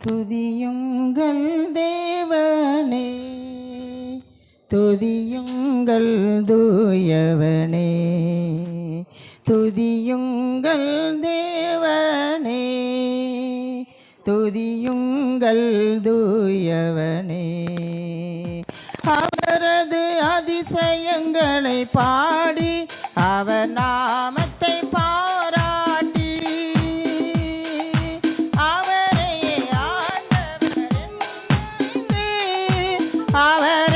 துதியுங்கள் தேவனே துதியுங்கள் தூயவனே துதியுங்கள் தேவனே துதியுங்கள் தூயவனே. அவரது அதிசயங்களை பாடி அவர் அவன்